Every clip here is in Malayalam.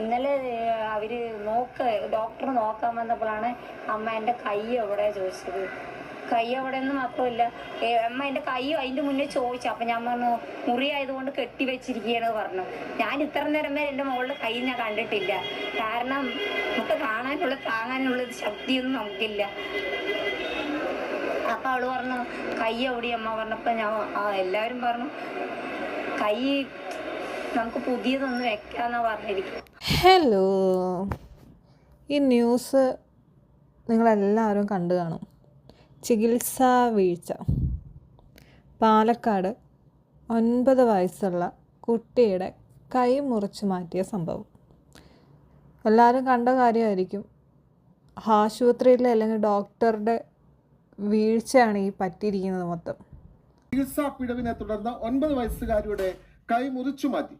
ഇന്നലെ അവർ നോക്ക് ഡോക്ടർ നോക്കാൻ വന്നപ്പോഴാണ് അമ്മ എന്റെ കൈ എവിടെ ചോദിച്ചത്. കൈ എവിടെ എന്ന് മാത്രമല്ല അമ്മ എന്റെ കൈ അതിന്റെ മുന്നേ ചോദിച്ചു. അപ്പം ഞാൻ പറഞ്ഞു മുറി ആയതുകൊണ്ട് കെട്ടി വെച്ചിരിക്കുകയാണ് പറഞ്ഞു. ഞാൻ ഇത്ര നേരം വരെ എന്റെ മുകളിൽ കൈ ഞാൻ കണ്ടിട്ടില്ല. കാരണം നമുക്ക് കാണാനുള്ള താങ്ങാനുള്ള ശക്തിയൊന്നും നമുക്കില്ല. അപ്പൊ അവൾ പറഞ്ഞു കൈ എവിടെ? അമ്മ പറഞ്ഞപ്പോ ഞാൻ എല്ലാവരും പറഞ്ഞു കൈ നമുക്ക് പുതിയതൊന്ന് വെക്കാന്നാ പറഞ്ഞിരിക്കും ഹലോ ഈ ന്യൂസ് നിങ്ങളെല്ലാവരും കണ്ടു കാണും. ചികിത്സാ വീഴ്ച. പാലക്കാട് ഒൻപത് വയസ്സുള്ള കുട്ടിയുടെ കൈ മുറിച്ച് മാറ്റിയ സംഭവം. എല്ലാവരും കണ്ട കാര്യമായിരിക്കും. ആശുപത്രിയിലെ അല്ലെങ്കിൽ ഡോക്ടറുടെ വീഴ്ചയാണ് ഈ പറ്റിയിരിക്കുന്നത് മൊത്തം. ചികിത്സാ പിഴവിനെ തുടർന്ന് ഒൻപത് വയസ്സുകാരിയുടെ കൈ മുറിച്ചു മാറ്റി.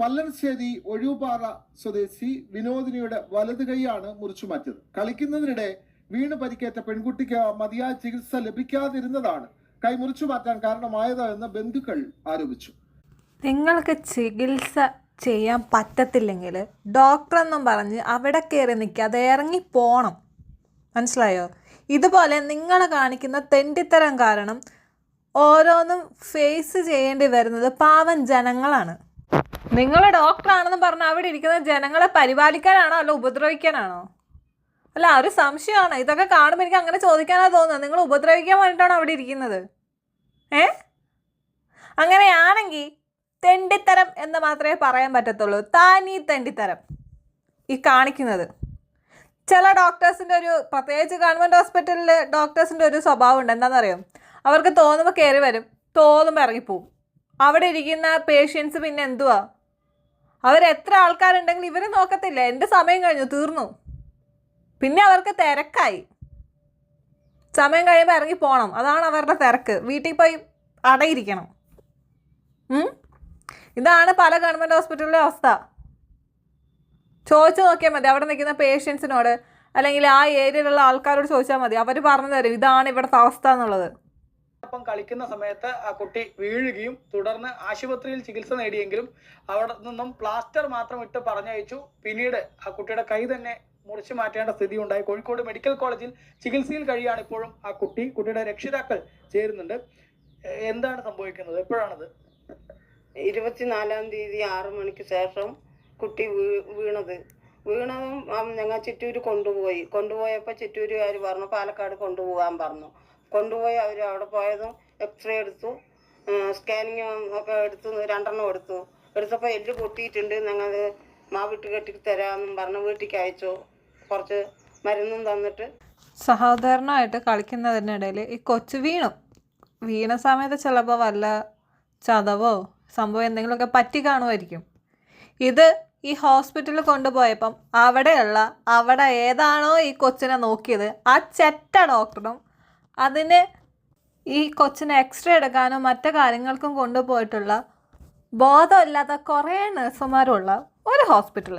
പല്ലൻശ്ശേരി ഒഴിവുപാറ സ്വദേശി വിനോദിനിയുടെ വലത് കൈയാണ് മുറിച്ചു മാറ്റിയത്. കളിക്കുന്നതിനിടെ വീണ് പരിക്കേറ്റ പെൺകുട്ടിക്ക് മതിയായ ചികിത്സ ലഭിക്കാതിരുന്നതാണ് കൈ മുറിച്ചു മാറ്റാൻ കാരണമായത് എന്ന് ബന്ധുക്കൾ ആരോപിച്ചു. നിങ്ങൾക്ക് ചികിത്സ ചെയ്യാൻ പറ്റത്തില്ലെങ്കിൽ ഡോക്ടറെന്നും പറഞ്ഞ് അവിടെ കയറി നിൽക്കാതെ ഇറങ്ങി പോണം. മനസ്സിലായോ? ഇതുപോലെ നിങ്ങൾ കാണിക്കുന്ന തെണ്ടിത്തരം കാരണം ഓരോന്നും ഫേസ് ചെയ്യേണ്ടി വരുന്നത് പാവം ജനങ്ങളാണ്. നിങ്ങൾ ഡോക്ടറാണെന്ന് പറഞ്ഞാൽ അവിടെ ഇരിക്കുന്ന ജനങ്ങളെ പരിപാലിക്കാനാണോ അല്ല ഉപദ്രവിക്കാനാണോ? അല്ല ഒരു സംശയമാണ്. ഇതൊക്കെ കാണുമ്പോൾ എനിക്ക് അങ്ങനെ ചോദിക്കാനാണ് തോന്നുന്നത്. നിങ്ങൾ ഉപദ്രവിക്കാൻ വേണ്ടിയിട്ടാണോ അവിടെ ഇരിക്കുന്നത്? ഏ? അങ്ങനെയാണെങ്കിൽ തെണ്ടിത്തരം എന്ന് മാത്രമേ പറയാൻ പറ്റത്തുള്ളൂ. താനീ തെണ്ടിത്തരം. ഈ കാണിക്കുന്നത്. ചില ഡോക്ടേഴ്സിന്റെ ഒരു പ്രത്യേകിച്ച് ഗവൺമെന്റ് ഹോസ്പിറ്റലിൽ ഡോക്ടേഴ്സിന്റെ ഒരു സ്വഭാവം ഉണ്ട് അവർക്ക് തോന്നുമ്പോൾ കയറി വരും. തോന്നുമ്പോൾ ഇറങ്ങിപ്പോവും. അവിടെ ഇരിക്കുന്ന പേഷ്യൻസ് പിന്നെ എന്തുവാ? അവർ എത്ര ആൾക്കാരുണ്ടെങ്കിൽ ഇവർ നോക്കത്തില്ല. എന്റെ സമയം കഴിഞ്ഞു തീർന്നു. പിന്നെ അവർക്ക് തിരക്കായി. സമയം കഴിയുമ്പോൾ ഇറങ്ങി പോകണം അതാണ് അവരുടെ തിരക്ക്. വീട്ടിൽ പോയി അടയിരിക്കണം? ഇതാണ് പല ഗവൺമെന്റ് ഹോസ്പിറ്റലിലെ അവസ്ഥ. ചോദിച്ചു നോക്കിയാൽ മതി. അവിടെ നിൽക്കുന്ന പേഷ്യൻസിനോട് അല്ലെങ്കിൽ ആ ഏരിയയിലുള്ള ആൾക്കാരോട് ചോദിച്ചാൽ മതി. അവർ പറഞ്ഞു തരും ഇതാണ് ഇവിടുത്തെ അവസ്ഥ എന്നുള്ളത്. ഒപ്പം കളിക്കുന്ന സമയത്ത് ആ കുട്ടി വീഴുകയും തുടർന്ന് ആശുപത്രിയിൽ ചികിത്സ നേടിയെങ്കിലും അവിടെ നിന്നും പ്ലാസ്റ്റർ മാത്രം ഇട്ട് പറഞ്ഞയച്ചു. പിന്നീട് ആ കുട്ടിയുടെ കൈ തന്നെ മുറിച്ചു മാറ്റേണ്ട സ്ഥിതി ഉണ്ടായി കോഴിക്കോട് മെഡിക്കൽ കോളേജിൽ ചികിത്സയിൽ കഴിയാണ് ഇപ്പോഴും ആ കുട്ടി. കുട്ടിയുടെ രക്ഷിതാക്കൾ ചേരുന്നുണ്ട്. എന്താണ് സംഭവിക്കുന്നത്? എപ്പോഴാണത്? ഇരുപത്തിനാലാം തീയതി ആറു മണിക്ക് ശേഷം കുട്ടി വീണത്. വീണതും ഞങ്ങൾ ചിറ്റൂര് കൊണ്ടുപോയി. കൊണ്ടുപോയപ്പോൾ ചിറ്റൂരുകാർ പറഞ്ഞു പാലക്കാട് കൊണ്ടുപോകാൻ പറഞ്ഞു. കൊണ്ടുപോയി അവർ അവിടെ പോയതും എക്സ്റേ എടുത്തു സ്കാനിങ് ഒക്കെ എടുത്തു രണ്ടെണ്ണം എടുത്തു. എടുത്തപ്പോൾ എല്ല് പൊട്ടിയിട്ടുണ്ട് ഞങ്ങൾ മാവിട്ട് കെട്ടി തരാമെന്നും പറഞ്ഞ് വീട്ടിലേക്ക് അയച്ചു. കുറച്ച് മരുന്നും തന്നിട്ട്. സഹോദരനായിട്ട് കളിക്കുന്നതിനിടയിൽ ഈ കൊച്ചു വീണു. വീണ സമയത്ത് ചിലപ്പോൾ വല്ല ചതവോ സംഭവം എന്തെങ്കിലുമൊക്കെ പറ്റി കാണുമായിരിക്കും. ഇത് ഈ ഹോസ്പിറ്റലിൽ കൊണ്ടുപോയപ്പം അവിടെയുള്ള അവിടെ ഏതാണോ ഈ കൊച്ചിനെ നോക്കിയത് ആ ചെറ്റ ഡോക്ടറും അതിന് ഈ കൊച്ചിനെ എക്സ്റേ എടുക്കാനോ മറ്റു കാര്യങ്ങൾക്കും കൊണ്ടുപോയിട്ടുള്ള ബോധമില്ലാത്ത കുറേ നഴ്സുമാരുള്ള ഒരു ഹോസ്പിറ്റൽ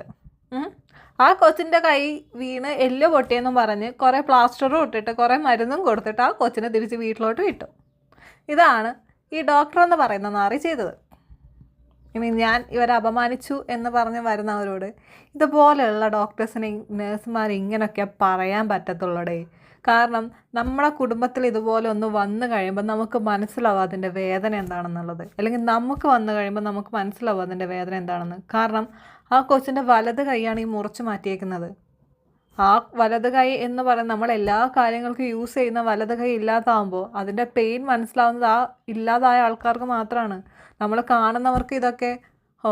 ആ കൊച്ചിന്റെ കൈ വീണ് എല്ല് പൊട്ടിയെന്നും പറഞ്ഞ് കുറേ പ്ലാസ്റ്ററും ഇട്ടിട്ട് കുറേ മരുന്നും കൊടുത്തിട്ട് ആ കൊച്ചിനെ തിരിച്ച് വീട്ടിലോട്ട് വിട്ടു. ഇതാണ് ഈ ഡോക്ടർ എന്ന് പറയുന്ന നാറി ചെയ്തത്. ഇനി ഞാൻ ഇവരെ അപമാനിച്ചു എന്ന് പറഞ്ഞ് വരുന്നവരോട് ഇതുപോലെയുള്ള ഡോക്ടേഴ്സിനെ നേഴ്സുമാർ ഇങ്ങനെയൊക്കെ പറയാൻ പറ്റത്തുള്ളടേ. കാരണം നമ്മളെ കുടുംബത്തിൽ ഇതുപോലെ ഒന്ന് വന്നു കഴിയുമ്പോൾ നമുക്ക് മനസ്സിലാവും അതിന്റെ വേദന എന്താണെന്നുള്ളത്. അല്ലെങ്കിൽ നമുക്ക് വന്നു കഴിയുമ്പോൾ നമുക്ക് മനസ്സിലാവും അതിന്റെ വേദന എന്താണെന്ന്. കാരണം ആ കൊച്ചിന്റെ വലത് കൈയാണ് ഈ മുറിച്ച് മാറ്റിയേക്കുന്നത്. ആ വലത് കൈ എന്ന് പറയുന്നത് നമ്മൾ എല്ലാ കാര്യങ്ങൾക്കും യൂസ് ചെയ്യുന്ന വലത് കൈ ഇല്ലാതാവുമ്പോൾ അതിന്റെ പെയിൻ മനസ്സിലാവുന്നത് ആ ഇല്ലാതായ ആൾക്കാർക്ക് മാത്രമാണ് നമ്മൾ കാണുന്നവർക്ക് ഇതൊക്കെ ഓ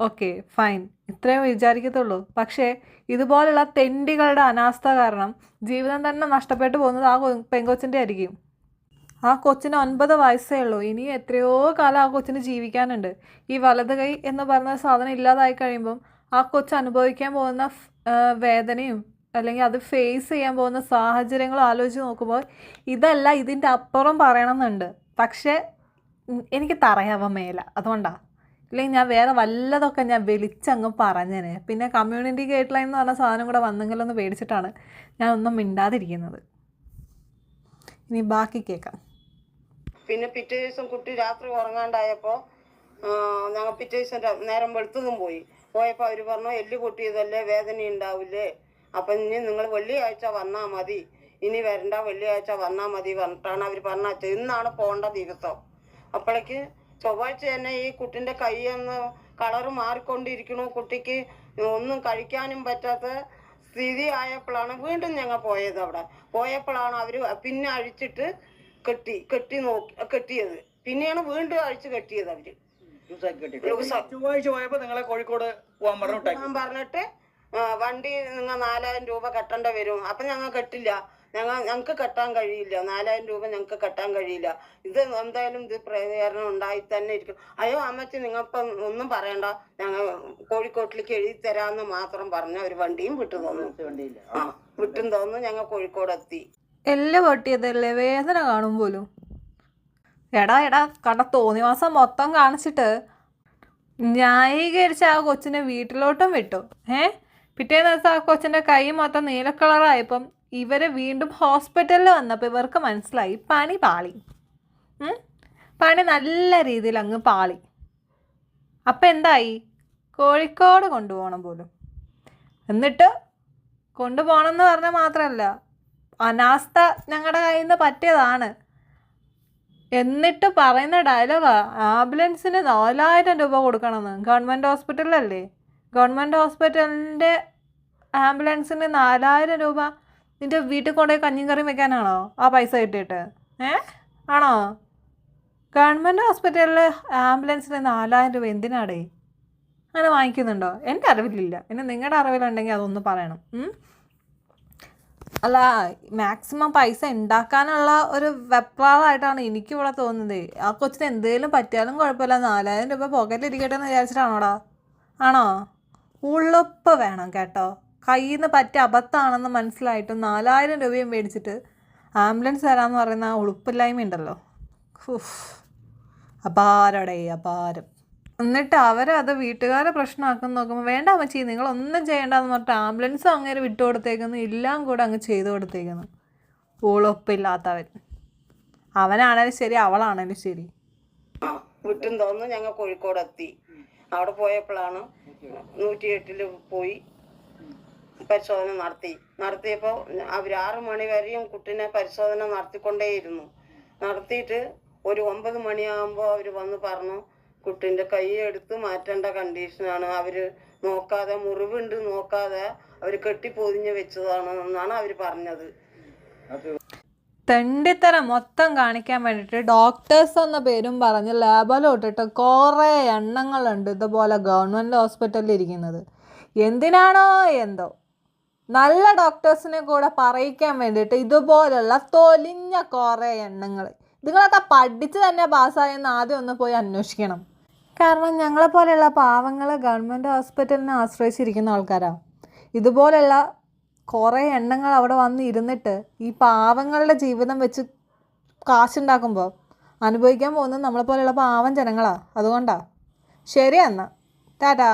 ഓക്കെ ഫൈൻ. ഇത്രയും വിചാരിക്കത്തുള്ളൂ. പക്ഷേ ഇതുപോലുള്ള തെണ്ടികളുടെ അനാസ്ഥ കാരണം ജീവിതം തന്നെ നഷ്ടപ്പെട്ടു പോകുന്നത് ആ പെങ്കൊച്ചിന്റെ ആയിരിക്കും. ആ കൊച്ചിന് ഒൻപത് വയസ്സേ ഉള്ളൂ. ഇനി എത്രയോ കാലം ആ കൊച്ചിന് ജീവിക്കാനുണ്ട്. ഈ വലത് കൈ എന്ന് പറഞ്ഞ സാധനം ഇല്ലാതായി കഴിയുമ്പം ആ കൊച്ച് അനുഭവിക്കാൻ പോകുന്ന വേദനയും അല്ലെങ്കിൽ അത് ഫേസ് ചെയ്യാൻ പോകുന്ന സാഹചര്യങ്ങളും ആലോചിച്ച് നോക്കുമ്പോൾ ഇതല്ല ഇതിന്റെ അപ്പുറം പറയണമെന്നുണ്ട്. പക്ഷേ എനിക്ക് തറയാവാൻ മേല. അതുകൊണ്ടാണ് ഇല്ലെങ്കിൽ ഞാൻ വേറെ വല്ലതൊക്കെ ഞാൻ വിളിച്ചങ്ങ് പറഞ്ഞേനെ. പിന്നെ കമ്മ്യൂണിറ്റി ഗൈഡ് ലൈൻ എന്ന് പറഞ്ഞ സാധനം കൂടെ വന്നെങ്കിലൊന്ന് പേടിച്ചിട്ടാണ് ഞാൻ ഒന്നും മിണ്ടാതിരിക്കുന്നത്. ഇനി ബാക്കി കേൾക്കാം. പിന്നെ പിറ്റേ ദിവസം കുട്ടി രാത്രി ഉറങ്ങാണ്ടായപ്പോൾ ഞങ്ങൾ പിറ്റേ ദിവസം നേരം വെളുത്തതും പോയി. പോയപ്പോൾ അവർ പറഞ്ഞു എല്ല് പൊട്ടിയതല്ലേ വേദന ഉണ്ടാവില്ലേ അപ്പം ഇനി നിങ്ങൾ വെള്ളിയാഴ്ച വന്നാൽ മതി. ഇനി വരണ്ട വെള്ളിയാഴ്ച വന്നാൽ മതി പറഞ്ഞിട്ടാണ് അവർ പറഞ്ഞത്. ഇന്നാണ് പോകേണ്ട ദിവസം. അപ്പോഴേക്ക് ചൊവ്വാഴ്ച തന്നെ ഈ കുട്ടിന്റെ കൈയൊന്ന് കളറ് മാറിക്കൊണ്ടിരിക്കണു. കുട്ടിക്ക് ഒന്നും കഴിക്കാനും പറ്റാത്ത സ്ഥിതി ആയപ്പോഴാണ് വീണ്ടും ഞങ്ങൾ പോയത് അവിടെ. പോയപ്പോഴാണ് അവർ പിന്നെ അഴിച്ചിട്ട് കെട്ടി കെട്ടി നോക്കി കെട്ടിയത്. പിന്നെയാണ് വീണ്ടും അഴിച്ച് കെട്ടിയത് അവർ. ലൂസാ- ചൊവ്വാഴ്ച പോയപ്പോ നിങ്ങളെ കോഴിക്കോട് പോകാൻ പറഞ്ഞു പറഞ്ഞിട്ട് വണ്ടി നിങ്ങൾ നാലായിരം രൂപ കെട്ടേണ്ട വരും. അപ്പൊ ഞങ്ങൾ കെട്ടില്ല. ഞങ്ങൾ ഞങ്ങൾക്ക് കെട്ടാൻ കഴിയില്ല. നാലായിരം രൂപ ഞങ്ങൾക്ക് കെട്ടാൻ കഴിയില്ല. ഇത് എന്തായാലും ഇത് പ്രതികരണം ഉണ്ടായി തന്നെ ഇരിക്കും. അയ്യോ അമ്മച്ചി നിങ്ങളിപ്പം ഒന്നും പറയണ്ട. ഞങ്ങൾ കോഴിക്കോട്ടിലേക്ക് എഴുതി തരാമെന്ന് മാത്രം പറഞ്ഞ ഒരു വണ്ടിയും വിട്ടു തോന്നുന്നു ആ വിട്ടും തോന്നുന്നു ഞങ്ങൾ കോഴിക്കോട് എത്തി എല്ലാം പൊട്ടിയതല്ലേ? വേദന കാണും പോലും. എടാ എടാ കണ്ട തോന്നി മാസം മൊത്തം കാണിച്ചിട്ട് ന്യായീകരിച്ച് ആ കൊച്ചിനെ വീട്ടിലോട്ടും വിട്ടു. ഏ? പിറ്റേ ദിവസം ആ കൊച്ചിന്റെ കൈ മൊത്തം നീല കളറായപ്പം ഇവർ വീണ്ടും ഹോസ്പിറ്റലിൽ വന്നപ്പോൾ ഇവർക്ക് മനസ്സിലായി പണി പാളി? പണി നല്ല രീതിയിൽ അങ്ങ് പാളി. അപ്പം എന്തായി? കോഴിക്കോട് കൊണ്ടുപോകണം പോലും. എന്നിട്ട് കൊണ്ടുപോകണം എന്ന് പറഞ്ഞാൽ മാത്രമല്ല അനാസ്ഥ ഞങ്ങളുടെ കയ്യിൽ നിന്ന് പറ്റിയതാണ്. എന്നിട്ട് പറയുന്ന ഡയലോഗാ ആംബുലൻസിന് നാലായിരം രൂപ കൊടുക്കണമെന്ന്. ഗവൺമെന്റ് ഹോസ്പിറ്റലല്ലേ? ഗവൺമെന്റ് ഹോസ്പിറ്റലിന്റെ ആംബുലൻസിന് നാലായിരം രൂപ നിന്റെ വീട്ടിൽ കൊണ്ടുപോയി കഞ്ഞിയും കറിയും വെക്കാനാണോ? ആ പൈസ കിട്ടിയിട്ട്. ഏ? ആണോ? ഗവൺമെന്റ് ഹോസ്പിറ്റലിൽ ആംബുലൻസിന് നാലായിരം രൂപ എന്തിനാടേ? അങ്ങനെ വാങ്ങിക്കുന്നുണ്ടോ? എന്റെ അറിവിലില്ല. പിന്നെ നിങ്ങളുടെ അറിവിലുണ്ടെങ്കിൽ അതൊന്ന് പറയണം. അല്ല മാക്സിമം പൈസ ഉണ്ടാക്കാനുള്ള ഒരു വെപ്രാളായിട്ടാണ് എനിക്കിവിടെ തോന്നുന്നത് ആ കൊച്ചിന് എന്തെങ്കിലും പറ്റിയാലും കുഴപ്പമില്ല. നാലായിരം രൂപ പോക്കറ്റിൽ ഇരിക്കട്ടെ എന്ന് വിചാരിച്ചിട്ടാണോടാ? ആണോ? ഉള്ളുപ്പ് വേണം കേട്ടോ. കയ്യിൽ നിന്ന് പറ്റിയ അബദ്ധമാണെന്ന് മനസ്സിലായിട്ടും നാലായിരം രൂപയും മേടിച്ചിട്ട് ആംബുലൻസ് തരാമെന്ന് പറയുന്ന ആ ഉളുപ്പില്ലായ്മ ഉണ്ടല്ലോ. അപാരടേ അപാരം. എന്നിട്ട് അവരത് വീട്ടുകാരെ പ്രശ്നമാക്കുന്ന നോക്കുമ്പോൾ വേണ്ട അമ്മച്ചി നിങ്ങളൊന്നും ചെയ്യേണ്ടെന്ന് പറഞ്ഞിട്ട് ആംബുലൻസും അങ്ങനെ വിട്ടു കൊടുത്തേക്കുന്നു എല്ലാം കൂടെ അങ്ങ് ചെയ്തു കൊടുത്തേക്കുന്നു. ഉളുപ്പില്ലാത്തവൻ. അവനാണേലും ശരി അവളാണേലും ശരി. വിട്ടും തോന്നുന്നു ഞങ്ങൾ കോഴിക്കോട് എത്തി അവിടെ പോയപ്പോഴാണ് നൂറ്റിയെട്ടിൽ പോയി പരിശോധന നടത്തി. നടത്തിയപ്പോൾ അവർ ആറ് മണി വരെയും കുട്ടീനെ പരിശോധന നടത്തിക്കൊണ്ടേയിരുന്നു. നടത്തിയിട്ട് ഒരു ഒമ്പത് മണിയാകുമ്പോൾ അവർ വന്ന് പറഞ്ഞു കുട്ടീന്റെ കൈ എടുത്ത് മാറ്റേണ്ട കണ്ടീഷനാണ് അവർ നോക്കാതെ മുറിവുണ്ട് നോക്കാതെ അവർ കെട്ടിപ്പൊതിഞ്ഞ് വെച്ചതാണ് എന്നാണ് അവർ പറഞ്ഞത്. തെണ്ടിത്തരം മൊത്തം കാണിക്കാൻ വേണ്ടിയിട്ട് ഡോക്ടേഴ്സ് എന്ന പേരും പറഞ്ഞ് ലാബിലോട്ടിട്ട് കുറേ എണ്ണങ്ങളുണ്ട് ഇതുപോലെ ഗവൺമെന്റ് ഹോസ്പിറ്റലിൽ ഇരിക്കുന്നത്. എന്തിനാണോ എന്തോ. നല്ല ഡോക്ടേഴ്സിനെ കൂടെ പറയിക്കാൻ വേണ്ടിയിട്ട് ഇതുപോലുള്ള തൊലിഞ്ഞ കുറേ എണ്ണങ്ങൾ ഇതുങ്ങളൊക്കെ പഠിച്ച് തന്നെ പാസ്സായെന്ന് ആദ്യം ഒന്ന് പോയി അന്വേഷിക്കണം. കാരണം ഞങ്ങളെപ്പോലെയുള്ള പാവങ്ങൾ ഗവൺമെന്റ് ഹോസ്പിറ്റലിനെ ആശ്രയിച്ചിരിക്കുന്ന ആൾക്കാരാണ് ഇതുപോലെയുള്ള കുറേ എണ്ണങ്ങൾ അവിടെ വന്ന് ഇരുന്നിട്ട് ഈ പാവങ്ങളുടെ ജീവിതം വെച്ച് കാശുണ്ടാക്കുമ്പോൾ അനുഭവിക്കാൻ പോകുന്നത് നമ്മളെപ്പോലെയുള്ള പാവം ജനങ്ങളാണ് അതുകൊണ്ടാണ് ശരി എന്നാൽ ടാറ്റാ.